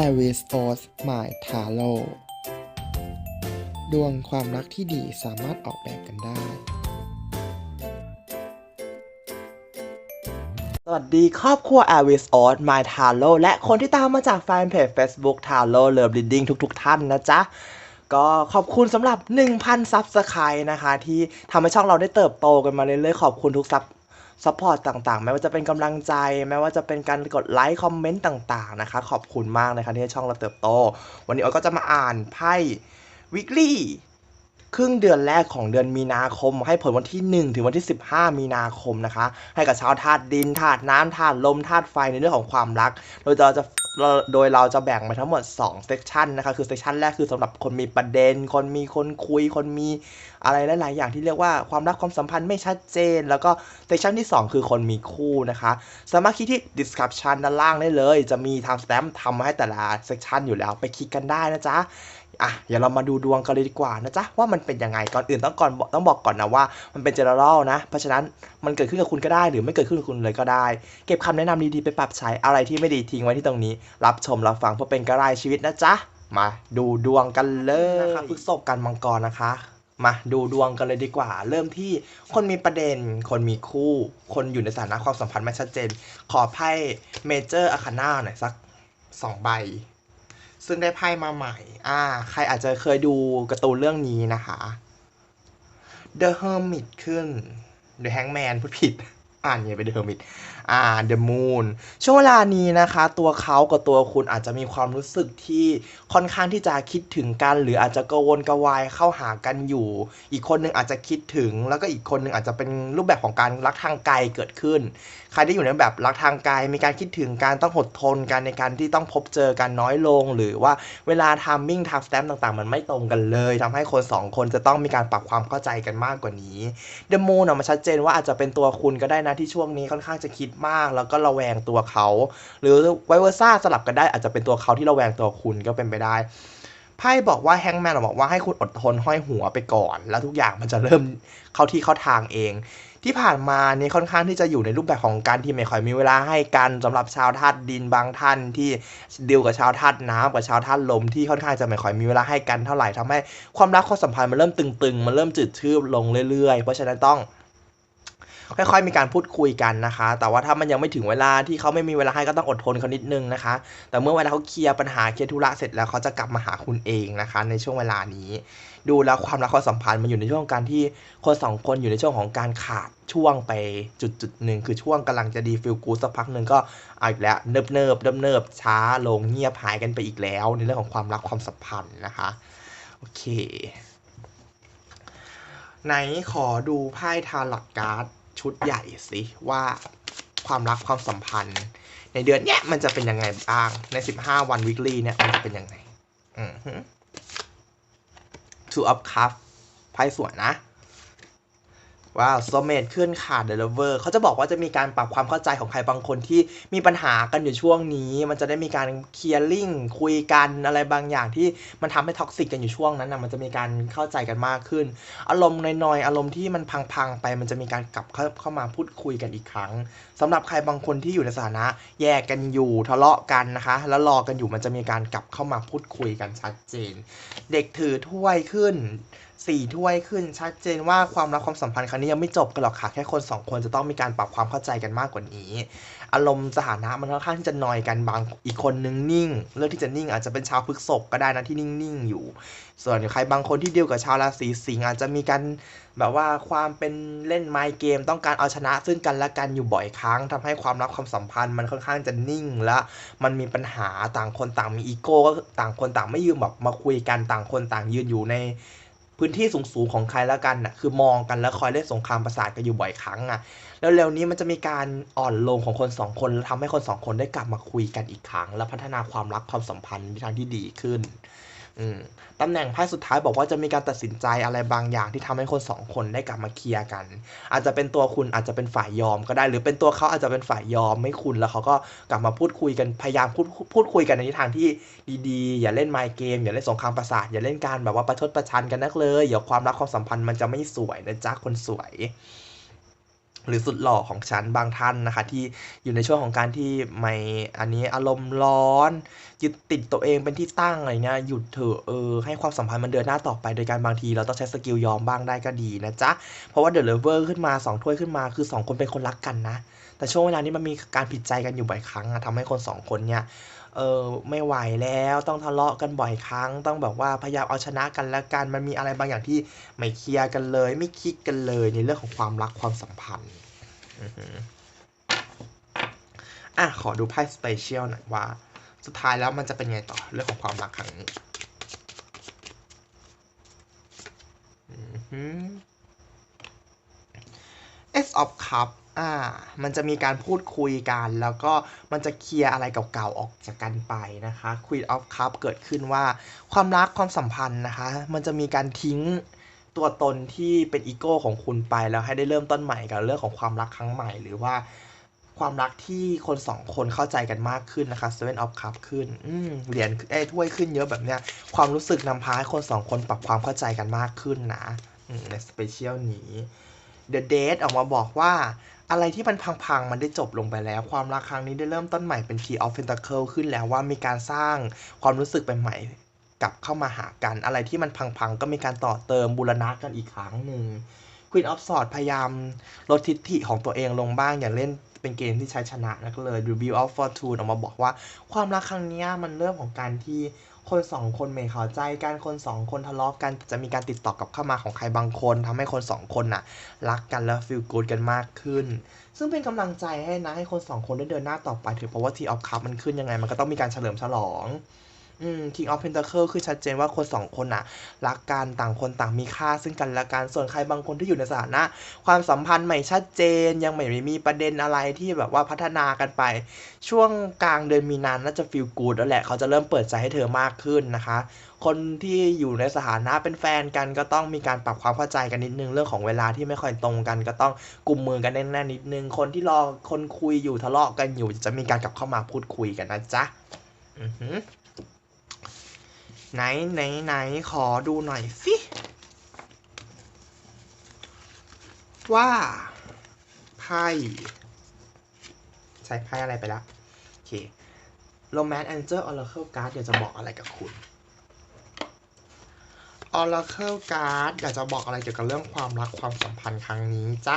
Aries o s My Tarot ดวงความรักที่ดีสามารถออกแบบกันได้ สวัสดีครอบครัว a r i s o s My Tarot และคนที่ตามมาจากแฟนเพจ Facebook Tarot Love Reading ทุกๆ ท่านนะจ๊ะก็ขอบคุณสำหรับ 1,000 ซับสไครต์นะคะ ที่ทำให้ช่องเราได้เติบโตกันมาเรื่อยๆ ขอบคุณทุกซับ ซัพพอร์ตต่างๆ ไม่ว่าจะเป็นกำลังใจ ไม่ว่าจะเป็นการกดไลค์คอมเมนต์ต่าง ๆ นะคะ ขอบคุณมากนะคะที่ให้ช่องเราเติบโต วันนี้ออยก็จะมาอ่านไพ่ weekly ครึ่งเดือนแรกของเดือนมีนาคม ให้ผลวันที่ 1 ถึงวันที่ 15 มีนาคมนะคะ ให้กับชาวธาตุดินธาตุน้ำธาตุลมธาตุไฟในเรื่องของความรัก โดยเราจะ โดยเราจะแบ่งมาทั้งหมด2เซสชันนะคะคือเซสชันแรกคือสำหรับคนมีประเด็น คนมีคนคุย คนมีอะไรหลายๆอย่างที่เรียกว่าความรักความสัมพันธ์ไม่ชัดเจน แล้วก็เซสชันที่ 2 คือคนมีคู่นะคะ สามารถคลิกที่ description ด้านล่างได้เลย จะมีทางสแตมป์ทำมาให้แต่ละเซสชันอยู่แล้วไปคลิกกันได้นะจ๊ะ อะเดี๋ยวเรามาดูดวงกันเลยดีกว่านะจ๊ะว่ามันเป็นยังไงก่อนอื่นต้องก่อนต้องบอกก่อนนะว่ามันเป็น general นะ เพราะฉะนั้นมันเกิดขึ้นกับคุณก็ได้ หรือไม่เกิดขึ้นกับคุณเลยก็ได้ เก็บคำแนะนำดีๆไปปรับใช้อะไรที่ไม่ดีทิ้งไว้ที่ตรงนี้ รับชมรับฟังเพื่อเป็นกระไรชีวิตนะจ๊ะมาดูดวงกันเลยนะคะพฤษภกันมังกรนะคะมาดูดวงกันเลยดีกว่า เริ่มที่คนมีประเด็น คนมีคู่ คนอยู่ในสถานะความสัมพันธ์ไม่ชัดเจน ขอไพ่เมเจอร์อาคาน่าหน่อยสักสองใบ ซึ่งได้ไพ่มาใหม่ อ่า ใครอาจจะเคยดูการ์ตูนเรื่องนี้นะคะ The Hermit ขึ้น The Hangman พูดผิด อ่านยังไงเป็น The Hermit อ่า The Moon ช่วงเวลานี้นะคะ ตัวเขากับตัวคุณอาจจะมีความรู้สึกที่ค่อนข้างที่จะคิดถึงกัน หรืออาจจะกระวนกระวายเข้าหากันอยู่ อีกคนหนึ่งอาจจะคิดถึง แล้วก็อีกคนหนึ่งอาจจะเป็นรูปแบบของการรักทางไกลเกิดขึ้น ใครที่อยู่ในแบบรักทางไกลมีการคิดถึงการต้องอดทนกันในการที่ต้องพบเจอกันน้อยลง หรือว่าเวลาทามมิ่งทัฟสแตมต่างๆ มันไม่ตรงกันเลยทำให้คนสองคนจะต้องมีการปรับความเข้าใจกันมากกว่านี้เดอะมูนออกมาชัดเจนว่าอาจจะเป็นตัวคุณก็ได้นะที่ช่วงนี้ค่อนข้างจะคิดมาก แล้วก็ระแวงตัวเขา หรือไวเวอร์ซ่าสลับกันได้อาจจะเป็นตัวเขาที่ระแวงตัวคุณก็เป็นไปได้ไพ่บอกว่าแฮงแมนบอกว่าให้คุณอดทนห้อยหัวไปก่อน แล้วทุกอย่างมันจะเริ่มเข้าที่เข้าทางเอง ที่ผ่านมานี่ค่อนข้างที่จะอยู่ในรูปแบบของการที่ไม่ค่อยมีเวลาให้กันสำหรับชาวธาตุดินบางท่านที่ดีลกับชาวธาตุน้ำกับชาวธาตุลมที่ค่อนข้างจะไม่ค่อยมีเวลาให้กันเท่าไหร่ทำให้ความรักความสัมพันธ์มันเริ่มตึงๆมันเริ่มจืดชืดลงเรื่อยๆ เพราะฉะนั้นต้อง ค่อยๆ มีการพูดคุยกันนะคะ แต่ว่าถ้ามันยังไม่ถึงเวลาที่เขาไม่มีเวลาให้ก็ต้องอดทนเขานิดนึงนะคะ แต่เมื่อเวลาเขาเคลียร์ปัญหาเคลียร์ธุระเสร็จแล้วเขาจะกลับมาหาคุณเองนะคะ ในช่วงเวลานี้ ดูแล้วความรักความสัมพันธ์มันอยู่ในช่วงการที่คนสองคนอยู่ในช่วงของการขาดช่วงไปจุดจุดหนึ่งคือช่วงกำลังจะดีฟิลกูสักพักหนึ่งก็เอาอีกแล้วเนิบเนิบเนิบเนิบๆช้าลงเงียบหายกันไปอีกแล้ว ในเรื่องของความรักความสัมพันธ์นะคะโอเค ไหนขอดูไพ่ทาร์ลอตการ์ด ชุดใหญ่สิว่าความรักความสัมพันธ์ ในเดือนเนี้ยมันจะเป็นยังไงบ้าง ใน 15 วันวิกฤตเนี่ยมันจะเป็นยังไง อือฮึ Two of Cups ไพ่สวยนะ ว้าวโซเมตขึ้นขาดเดลเวอร์เขาจะบอกว่าจะมีการปรับความเข้าใจของใครบางคนที่มีปัญหากันอยู่ช่วงนี้ มันจะได้มีการเคลียร์ลิงคุยกันอะไรบางอย่างที่มันทำให้ท็อกซิกกันอยู่ช่วงนั้นนะมันจะมีการเข้าใจกันมากขึ้น อารมณ์น้อยๆอารมณ์ที่มันพังๆไป มันจะมีการกลับเข้าเข้ามาพูดคุยกันอีกครั้งสำหรับใครบางคนที่อยู่ในสถานะ แยกกันอยู่ทะเลาะกันนะคะ แล้วรอกันอยู่มันจะมีการกลับเข้ามาพูดคุยกันชัดเจน เด็กถือถ้วยขึ้นสี่ถ้วยขึ้นชัดเจนว่าความรักความสัมพันธ์ครั้งนี้ยังไม่จบกันหรอกค่ะ แค่คนสองคนจะต้องมีการปรับความเข้าใจกันมากกว่านี้ อารมณ์สถานะมันค่อนข้างที่จะนอยกันบางอีกคนนึงนิ่งเรื่องที่จะนิ่งอาจจะเป็นชาวพฤษภก็ได้นะที่นิ่งๆอยู่ ส่วนใครบางคนที่เดีลกับชาวราศีสิงห์อาจจะมีการแบบว่าความเป็นเล่นไมค์เกมต้องการเอาชนะซึ่งกันและกันอยู่บ่อยครั้งทำให้ความรักความสัมพันธ์มันค่อนข้างจะนิ่งและมันมีปัญหาต่างคนต่างมีอีโก้ก็ต่างคนต่างไม่ยืนแบบมาคุยกันต่างคนต่างยืนอยู่ใน พื้นที่สูงๆของใครแล้วกันน่ะคือมองกันแล้วคอยเล่นสงครามประสาทกันอยู่บ่อยครั้งอะแล้วเร็วนี้มันจะมีการอ่อนลงของคนสองคนแล้วทำให้คนสองคนได้กลับมาคุยกันอีกครั้ง และพัฒนาความรักความสัมพันธ์ในทางที่ดีขึ้น ตำแหน่งไพ่สุดท้ายบอกว่าจะมีการตัดสินใจอะไรบางอย่างที่ทำให้คนสองคนได้กลับมาเคลียร์กัน อาจจะเป็นตัวคุณอาจจะเป็นฝ่ายยอมก็ได้ หรือเป็นตัวเขาอาจจะเป็นฝ่ายยอมไม่คุณแล้วเขาก็กลับมาพูดคุยกันพยายามพูดพูดคุยกันในทิศทางที่ดีๆ อย่าเล่นไมค์เกมอย่าเล่นสงครามประสาทอย่าเล่นการแบบว่าประชดประชันกันนักเลยเดี๋ยวความรักความสัมพันธ์มันจะไม่สวยนะจ๊ะคนสวย หรือสุดหล่อของฉันบางท่านนะคะ ที่อยู่ในช่วงของการที่ไม่อันนี้อารมณ์ร้อน ยึดติดตัวเองเป็นที่ตั้งอะไรเงี้ยหยุดเถอะเออให้ความสัมพันธ์มันเดินหน้าต่อไปโดยการบางที เราต้องใช้สกิลยอมบ้างได้ก็ดีนะจ๊ะ เพราะว่าเดอะเลเวอร์ขึ้นมาสองถ้วยขึ้นมาคือสองคนเป็นคนรักกันนะ แต่ช่วงเวลานี้มันมีการผิดใจกันอยู่บ่อยครั้งอะทำให้คนสองคนเนี่ย เออไม่ไหวแล้วต้องทะเลาะกันบ่อยครั้ง ต้องแบบว่าพยายามเอาชนะกันและกันมันมีอะไรบางอย่างที่ไม่เคลียร์กันเลย ไม่คิดกันเลยในเรื่องของความรักความสัมพันธ์อะขอดูไพ่สเปเชียลหน่อยว่า สุดท้ายแล้วมันจะเป็นไงต่อเรื่องของความรักครั้งนี้อือหือ S of Cup อ่า มันจะมีการพูดคุยกัน แล้วก็มันจะเคลียร์อะไรเก่าๆออกจากกันไปนะคะ Queen of Cup เกิดขึ้นว่าความรักความสัมพันธ์นะคะ มันจะมีการทิ้งตัวตนที่เป็นอีโก้ของคุณไป แล้วให้ได้เริ่มต้นใหม่กับเรื่องของความรักครั้งใหม่ หรือว่าความรักที่คนสองคนเข้าใจกันมากขึ้นนะคะ Seven of Cup ขึ้นอืเหรียญเอ้ถ้วยขึ้นเยอะแบบเนี้ย ความรู้สึกนำพาให้คนสองคนปรับความเข้าใจกันมากขึ้นนะในสเปเชียลนี้ The Date ออกมาบอกว่า อะไรที่มันพังๆ มันได้จบลงไปแล้ว ความรักครั้งนี้ได้เริ่มต้นใหม่เป็น Key of Pentacle ขึ้นแล้วว่ามีการสร้างความรู้สึกใหม่กลับเข้ามาหากัน อะไรที่มันพังๆ ก็มีการต่อเติมบูรณะกันอีกครั้งหนึ่ง Queen of Swords พยายามลดทิฐิของตัวเองลงบ้างอย่าเล่นเป็นเกมที่ใช้ชนะนะก็เลย Review of Fortune ออกมาบอกว่า ความรักครั้งนี้มันเริ่มของการที่ คนสองคนไม่เข้าใจกันคนสองคนทะเลาะกัน จะมีการติดต่อกลับเข้ามาของใครบางคนทำให้คนสองคนน่ะ รักกันแล้วฟีลกูดกันมากขึ้น ซึ่งเป็นกำลังใจให้นะให้คนสองคนได้เดินหน้าต่อไปถือเพราะว่าทีออฟคัพมันขึ้นยังไง มันก็ต้องมีการเฉลิมฉลอง อืม King of Pentacle คือชัดเจนว่าคนสองคนน่ะ รักกันต่างคนต่างมีค่าซึ่งกันและกันส่วนใครบางคนที่อยู่ในสถานะ ความสัมพันธ์ไม่ชัดเจน ยังไม่มีประเด็นอะไรที่แบบว่าพัฒนากันไป ช่วงกลางเดือนมีนานน่าจะฟีลกูดแล้วแหละเขาจะเริ่มเปิดใจให้เธอมากขึ้นนะคะ คนที่อยู่ในสถานะเป็นแฟนกันก็ต้องมีการปรับความเข้าใจกันนิดนึงเรื่องของเวลาที่ไม่ค่อยตรงกัน ก็ต้องกลุ่มมือกันแน่นๆนิดนึง คนที่รอคนคุยอยู่ทะเลาะกันอยู่จะมีการกลับเข้ามาพูดคุยกันนะจ๊ะอือหือ ไหนไหนไหนขอดูหน่อยสิ ว่า ไพ่ ใช้ไพ่อะไรไปแล้วโอเค Romance Angel Oracle Card เดี๋ยวจะบอกอะไรกับคุณ Oracle Card อยากจะบอกอะไรเกี่ยวกับเรื่องความรักความสัมพันธ์ครั้งนี้จ้ะ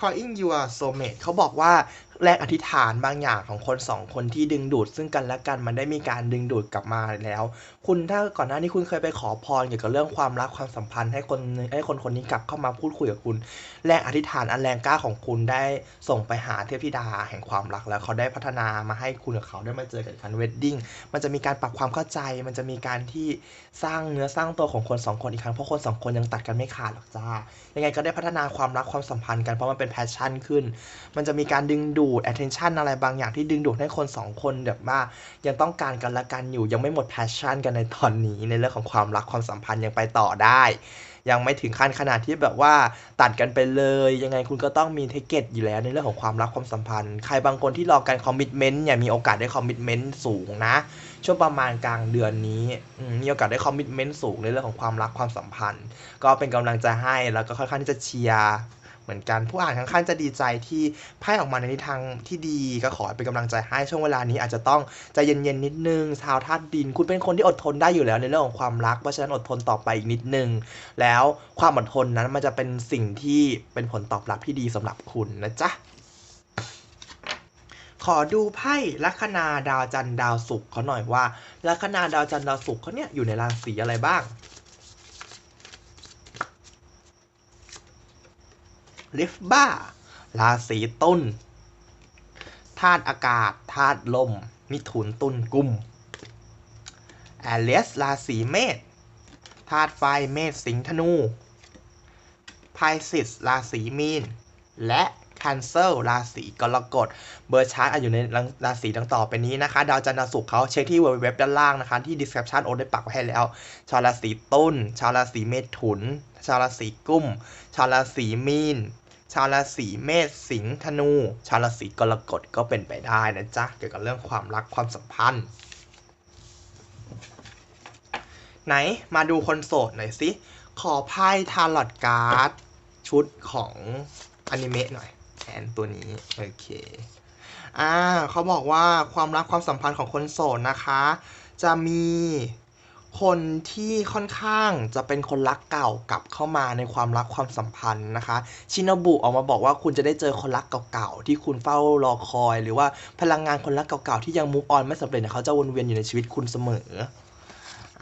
Calling Your Soulmate เขาบอกว่า แรงอธิษฐานบางอย่างของคนสองคนที่ดึงดูด ซึ่งกันและกันมันได้มีการดึงดูดกลับมาแล้ว คุณถ้าก่อนหน้านี้คุณเคยไปขอพรเกี่ยวกับเรื่องความรักความสัมพันธ์ให้คนให้คนคนนี้กลับเข้ามาพูดคุยกับคุณ แรงอธิษฐานอันแรงกล้าของคุณได้ส่งไปหาเทพธิดาแห่งความรักแล้วเขาได้พัฒนามาให้คุณกับเขาได้มาเจอกันคันเวดดิ้งมันจะมีการปรับความเข้าใจ มันจะมีการที่สร้างเนื้อสร้างตัวของคนสองคนอีกครั้งเพราะคนสองคนยังตัดกันไม่ขาดหรอกจ้ายังไงก็ได้พัฒนาความรักความสัมพันธ์กันเพราะมันเป็นแพชชั่นขึ้น มันจะมีการดึงดูด attention อะไรบางอย่างที่ดึงดูดให้คนสองคนแบบว่ายังต้องการกันและกันอยู่ ยังไม่หมด passion กันในตอนนี้ในเรื่องของความรักความสัมพันธ์ยังไปต่อได้ ยังไม่ถึงขั้นขนาดที่แบบว่าตัดกันไปเลย ยังไงคุณก็ต้องมีเทคเก็ตอยู่แล้วในเรื่องของความรักความสัมพันธ์ ใครบางคนที่รอการคอมมิชเมนต์เนี่ยมีโอกาสได้คอมมิชเมนต์สูงนะ ช่วงประมาณกลางเดือนนี้มีโอกาสได้คอมมิชเมนต์สูงในเรื่องของความรักความสัมพันธ์ ก็เป็นกำลังใจให้แล้วก็ค่อนข้างที่จะเชียร์ เหมือนกันผู้อ่านค่อนข้างจะดีใจที่ไพ่ออกมาในทิศทางที่ดีก็ขอเป็นกำลังใจให้ช่วงเวลานี้อาจจะต้องใจเย็นๆนิดนึงชาวธาตุดิน คุณเป็นคนที่อดทนได้อยู่แล้วในเรื่องของความรักเพราะฉะนั้นอดทนต่อไปอีกนิดนึง แล้วความอดทนนั้นมันจะเป็นสิ่งที่เป็นผลตอบรับที่ดีสำหรับคุณนะจ๊ะขอดูไพ่ลัคนาดาวจันทร์ดาวศุกร์เขาหน่อยว่าลัคนาดาวจันทร์ดาวศุกร์เขาเนี่ยอยู่ในราศีอะไรบ้าง ลิฟบ้า ราศีตุลธาตุอากาศธาตุลม มิถุนตุลกุมแอเลสราศีเมษธาตุไฟเมษสิงห์ธนูไพซิสราศีมีน และคันเซลราศีกรกฎ เบอร์ชาร์ตอยู่ในราศีดังต่อไปนี้นะคะ ดาวจันทร์ดาวศุกร์เขาเช็คที่เว็บด้านล่างนะคะ ที่ description โอ๊ตได้ปักไว้ให้แล้ว ชาวราศีตุลชาวราศีเมถุน ชาวราศีกุม ชาวราศีมีน ชาวราศีเมษสิงห์ธนู ชาวราศีกรกฎก็เป็นไปได้นะจ๊ะเกี่ยวกับเรื่องความรักความสัมพันธ์ ไหนมาดูคนโสดหน่อยสิขอไพ่ทาร์ลอตการ์ดชุดของอนิเมะหน่อยแอนตัวนี้ โอเคอ่าเขาบอกว่าความรักความสัมพันธ์ของคนโสดนะคะ จะมี คนที่ค่อนข้างจะเป็นคนรักเก่ากลับเข้ามาในความรักความสัมพันธ์นะคะ ชินบุออกมาบอกว่าคุณจะได้เจอคนรักเก่าๆที่คุณเฝ้ารอคอย หรือว่าพลังงานคนรักเก่าๆที่ยังมูฟออนไม่สำเร็จเนี่ยเขาจะวนเวียนอยู่ในชีวิตคุณเสมอ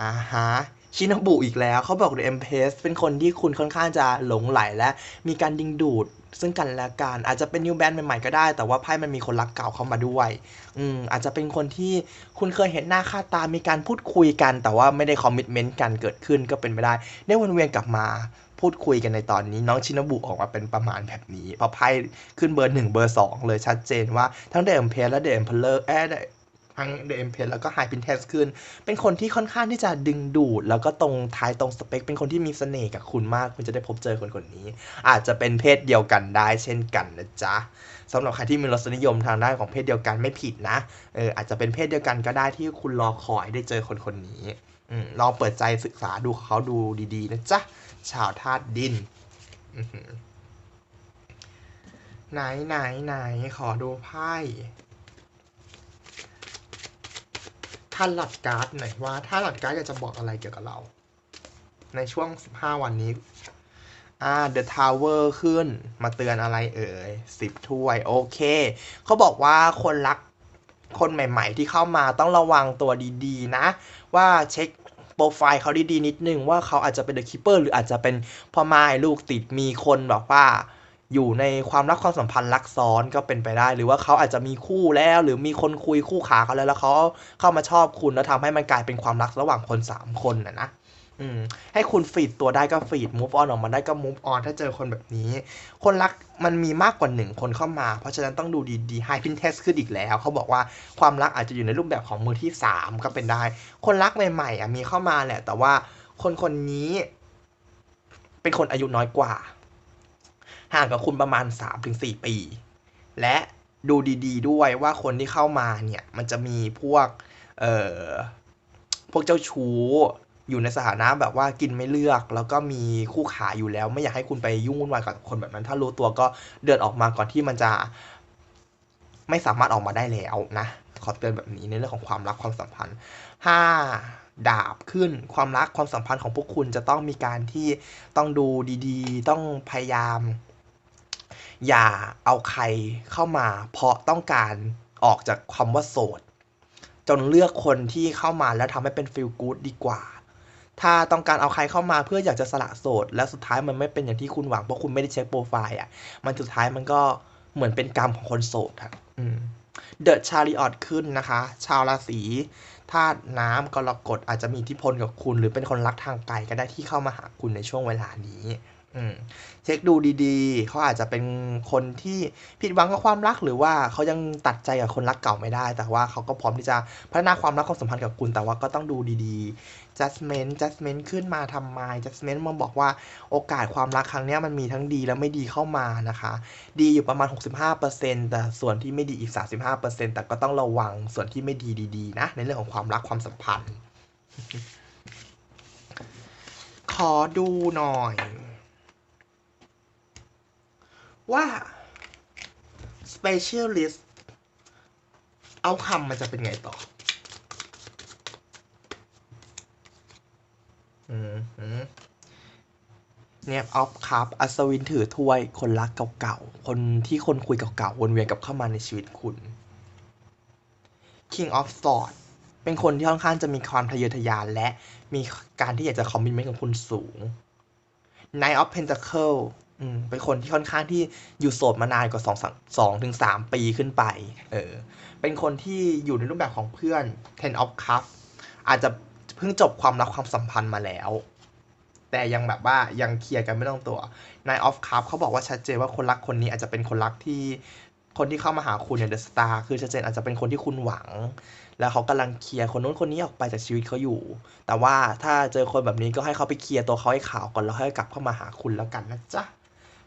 อ่าฮะ ชินบุอีกแล้วเขาบอก The Empress เป็นคนที่คุณค่อนข้างจะหลงไหลและมีการดึงดูดซึ่งกันและกันอาจจะเป็นนิวแบนด์ใหม่ๆก็ได้ แต่ว่าไพ่มันมีคนรักเก่าเข้ามาด้วย อืมอาจจะเป็นคนที่คุณเคยเห็นหน้าค่าตา มีการพูดคุยกัน แต่ว่าไม่ได้คอมมิชเมนต์กันเกิดขึ้นก็เป็นไปได้ ได้วนเวียนกลับมาพูดคุยกันในตอนนี้ น้องชินบุออกมาเป็นประมาณแบบนี้เพราะไพ่ขึ้นเบอร์หนึ่งเบอร์สองเลยชัดเจนว่าทั้งเดมเพลและเดมเพลเลอร์แอด ทั้งเดมเพลแล้วก็ไฮพินเทสขึ้น เป็นคนที่ค่อนข้างที่จะดึงดูด แล้วก็ตรงท้ายตรงสเปค เป็นคนที่มีเสน่ห์กับคุณมาก คุณจะได้พบเจอคนคนนี้ อาจจะเป็นเพศเดียวกันได้เช่นกันนะจ๊ะสำหรับใครที่มีรสนิยมทางด้านของเพศเดียวกันไม่ผิดนะเอออาจจะเป็นเพศเดียวกันก็ได้ที่คุณรอคอยได้เจอคนคนนี้อืมลองเปิดใจศึกษาดูเขาดูดีๆนะจ๊ะชาวธาตุดินไหนไหนไหนขอดูไพ่ ท่านหลัดการ์ดหน่อยว่าท่าหลัดการ์ดอยากจะบอกอะไรเกี่ยวกับเรา ในช่วง 15 วันนี้ อ่า The Tower ขึ้นมาเตือนอะไรเอ่ยสิบถ้วย โอเค เขาบอกว่าคนรักคนใหม่ ๆ ที่เข้ามาต้องระวังตัวดีๆ นะ ว่าเช็คโปรไฟล์เขาดีๆ นิดนึงว่าเขาอาจจะเป็น The Keeper หรืออาจจะเป็นพ่อไม้ลูกติดมีคนแบบว่า อยู่ในความรักความสัมพันธ์รักซ้อนก็เป็นไปได้ หรือว่าเขาอาจจะมีคู่แล้ว หรือมีคนคุยคู่ขาเขาแล้วแล้วเขาเข้ามาชอบคุณแล้วทำให้มันกลายเป็นความรักระหว่างคนสามคนนะนะอืมให้คุณฟีดตัวได้ก็ฟีด move on ออกมาได้ก็ move on ถ้าเจอคนแบบนี้ คนรักมันมีมากกว่าหนึ่งคนเข้ามา เพราะฉะนั้นต้องดูดีๆ high pin test ขึ้นอีกแล้ว เขาบอกว่าความรักอาจจะอยู่ในรูปแบบของมือที่สามก็เป็นได้ คนรักใหม่ๆอะมีเข้ามาแหละ แต่ว่าคนคนนี้ เป็นคนอายุน้อยกว่า ห่างกับคุณประมาณ 3-4 ปี และดูดีๆ ด้วยว่าคนที่เข้ามาเนี่ย มันจะมีพวก เอ่อ พวกเจ้าชู้ อยู่ในสถานะแบบว่ากินไม่เลือก แล้วก็มีคู่ขาอยู่แล้ว ไม่อยากให้คุณไปยุ่งวุ่นวายกับคนแบบนั้น ถ้ารู้ตัวก็เดินออกมาก่อนที่มันจะ ไม่สามารถออกมาได้แล้วนะ ขอเตือนแบบนี้ในเรื่องของความรักความสัมพันธ์ห้าดาบขึ้นความรักความสัมพันธ์ของพวกคุณจะต้องมีการที่ต้องดูดีๆ ต้องพยายาม อย่าเอาใครเข้ามา เพราะต้องการออกจากคำว่าโสด จนเลือกคนที่เข้ามาแล้วทำให้เป็นฟีลกู๊ดดีกว่า ถ้าต้องการเอาใครเข้ามาเพื่ออยากจะสละโสด แล้วสุดท้ายมันไม่เป็นอย่างที่คุณหวังเพราะคุณไม่ได้เช็คโปรไฟล์อะ มันสุดท้ายมันก็เหมือนเป็นกรรมของคนโสดครับอืมเดอะชาริออตขึ้นนะคะ ชาวราศีธาตุน้ำกรกฎอาจจะมีอิทธิพลกับคุณ หรือเป็นคนรักทางไกลก็ได้ที่เข้ามาหาคุณในช่วงเวลานี้ เช็คดูดีๆ เขาอาจจะเป็นคนที่ผิดหวังกับความรัก หรือว่าเขายังตัดใจกับคนรักเก่าไม่ได้ แต่ว่าเขาก็พร้อมที่จะพัฒนาความรักความสัมพันธ์กับคุณ แต่ว่าก็ต้องดูดีๆ judgment judgment ขึ้นมาทำไม judgment มันบอกว่าโอกาสความรักครั้งนี้มันมีทั้งดีและไม่ดีเข้ามานะคะ ดีอยู่ประมาณ 65%แต่ส่วนที่ไม่ดีอีก 35%แต่ก็ต้องระวังส่วนที่ไม่ดีดีๆนะในเรื่องของความรักความสัมพันธ์ ขอดูหน่อย ว่า specialist เอาคำมันจะเป็นไงต่ออืมหืมเนี่ยออฟครับ อัศวินถือถ้วย คนรักเก่าๆ คนที่คนคุยเก่าๆ วนเวียนกลับเข้ามาในชีวิตคุณ King of Swords เป็นคนที่ค่อนข้างจะมีความทะเยอทะยานและมีการที่อยากจะคอมมิ t เมนต์กับคุณสูง Knight of Pentacle อืมเป็นคนที่ค่อนข้างที่อยู่โสดมานานกว่าสองสองถึงสามปีขึ้นไป เออ เป็นคนที่อยู่ในรูปแบบของเพื่อน Ten of cup อาจจะเพิ่งจบความรักความสัมพันธ์มาแล้ว แต่ยังแบบว่ายังเคลียร์กันไม่ต้องตัว Nine of cup เขาบอกว่าชัดเจนว่าคนรักคนนี้อาจจะเป็นคนรักที่คนที่เข้ามาหาคุณเนี่ยเดอะสตาร์คือชัดเจนอาจจะเป็นคนที่คุณหวัง แล้วเขากำลังเคลียร์คนนู้นคนนี้ออกไปจากชีวิตเขาอยู่ แต่ว่าถ้าเจอคนแบบนี้ก็ให้เขาไปเคลียร์ตัวเขาให้ขาวก่อนแล้วให้กลับเข้ามาหาคุณแล้วกันนะจ๊ะ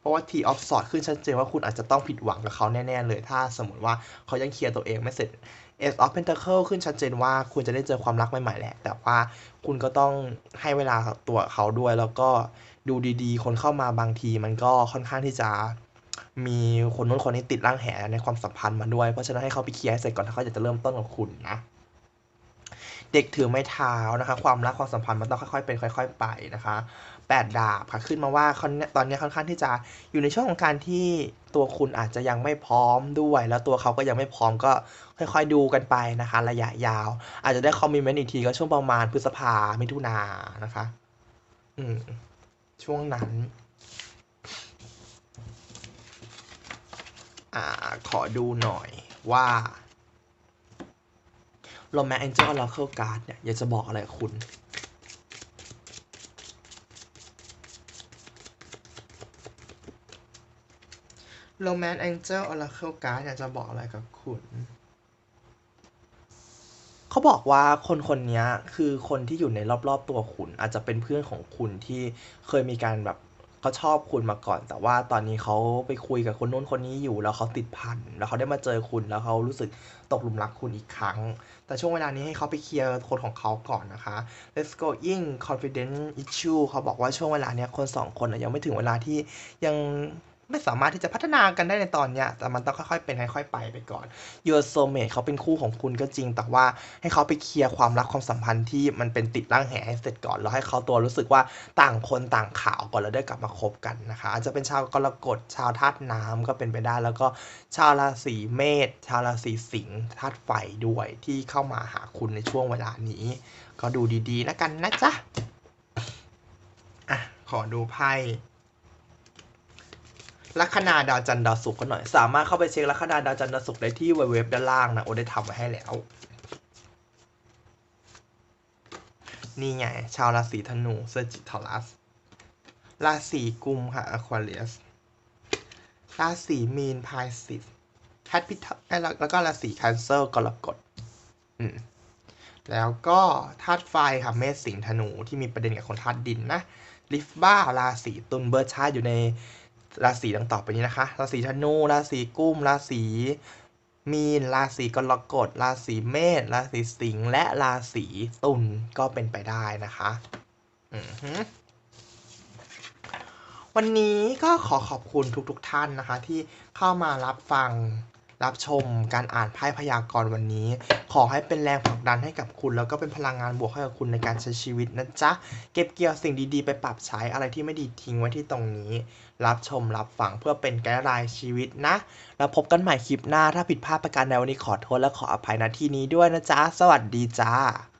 เพราะว่า T of Swords ขึ้นชัดเจนว่าคุณอาจจะต้องผิดหวังกับเขาแน่ ๆ เลย ถ้าสมมติว่าเขายังเคลียร์ตัวเองไม่เสร็จ Ace of Pentacle ขึ้นชัดเจนว่าคุณจะได้เจอความรักใหม่ๆแหละ แต่ว่าคุณก็ต้องให้เวลาตัวเขาด้วย แล้วก็ดูดีๆ คนเข้ามาบางทีมันก็ค่อนข้างที่จะมีคนนู้นคนนี้ติดร่างแหในความสัมพันธ์มาด้วย เพราะฉะนั้นให้เขาไปเคลียร์ให้เสร็จก่อนถ้าเขาอยากจะเริ่มต้นกับคุณนะ เด็กถือไม้เท้านะคะ ความรักความสัมพันธ์มันต้องค่อยๆเป็นค่อย ๆ ไปนะคะแปดดาบค่ะขึ้นมาว่าตอนนี้ค่อนข้างที่จะอยู่ในช่วงของการที่ตัวคุณอาจจะยังไม่พร้อมด้วย แล้วตัวเขาก็ยังไม่พร้อมก็ค่อยๆดูกันไปนะคะ ระยะยาว อาจจะได้คอมมิเมนต์อีกทีก็ช่วงประมาณพฤษภามิถุนานะคะ อืมช่วงนั้น อ่าขอดูหน่อยว่า โรแมนแองเจิลออร์เคิลการ์ดเนี่ย อยากจะบอกอะไรกับคุณ โรแมนแองเจิลออร์เคิลการ์ดอยากจะบอกอะไรกับคุณ เขาบอกว่าคนคนนี้คือคนที่อยู่ในรอบๆตัวคุณ อาจจะเป็นเพื่อนของคุณที่เคยมีการแบบ เขาชอบคุณมาก่อน แต่ว่าตอนนี้เขาไปคุยกับคนนู้นคนนี้อยู่ แล้วเขาติดพันแล้วเขาได้มาเจอคุณแล้วเขารู้สึกตกหลุมรักคุณอีกครั้ง แต่ช่วงเวลานี้ให้เขาไปเคลียร์คนของเขาก่อนนะคะ Let's go in confidence issue เขาบอกว่าช่วงเวลานี้คนสองคนอะยังไม่ถึงเวลาที่ยัง ไม่สามารถที่จะพัฒนากันได้ในตอนเนี้ยแต่มันต้องค่อยๆเป็นค่อยๆไปไปก่อน Your soulmate เขาเป็นคู่ของคุณก็จริง แต่ว่าให้เขาไปเคลียร์ความรักความสัมพันธ์ที่มันเป็นติดร่างแหให้เสร็จก่อน แล้วให้เขาตัวรู้สึกว่าต่างคนต่างข่าวก่อนแล้วได้กลับมาคบกันนะคะ อาจจะเป็นชาวกรกฎชาวธาตุน้ำก็เป็นไปได้ แล้วก็ชาวราศีเมษชาวราศีสิงห์ธาตุไฟด้วยที่เข้ามาหาคุณในช่วงเวลานี้ ก็ดูดีๆแล้วกันนะจ๊ะอะขอดูไพ่ ลัคนาดาวจันทร์ดาวศุกร์กันหน่อย สามารถเข้าไปเช็คลัคนาดาวจันทร์ดาวศุกร์ได้ที่เว็บด้านล่างนะโอได้ทำไว้ให้แล้ว นี่ไง ชาวราศีธนูเซจิทอรัส ราศีกุมค่ะอควาเรียส ราศีมีนพายซิสแคทพิทแล้วแล้วก็ราศีแคนเซอร์กรกฎอืมแล้วก็ธาตุไฟค่ะเมษสิงห์ธนูที่มีประเด็นกับคนธาตุดินนะลิฟบ้าราศีตุลเบิร์ชาอยู่ใน ราศีดังต่อไปนี้นะคะ ราศีธนู ราศีกุมราศีมีน ราศีกรกฎ ราศีเมษ ราศีสิงห์ และราศีตุลก็เป็นไปได้นะคะอือฮึวันนี้ก็ขอขอบคุณทุกๆทท่านนะคะ ที่เข้ามารับฟังรับชมการอ่านไพ่พยากรณ์วันนี้ ขอให้เป็นแรงผลักดันให้กับคุณ แล้วก็เป็นพลังงานบวกให้กับคุณในการใช้ชีวิตนะจ๊ะ เก็บเกี่ยวสิ่งดีๆ ไปปรับใช้อะไรที่ไม่ดีทิ้งไว้ที่ตรงนี้ รับชมรับฟังเพื่อเป็นไกด์ไลน์ชีวิตนะ แล้วพบกันใหม่คลิปหน้าถ้าผิดพลาดประการใดวันนี้ขอโทษและขออภัยณที่นี้ด้วยนะจ๊ะ สวัสดีจ้า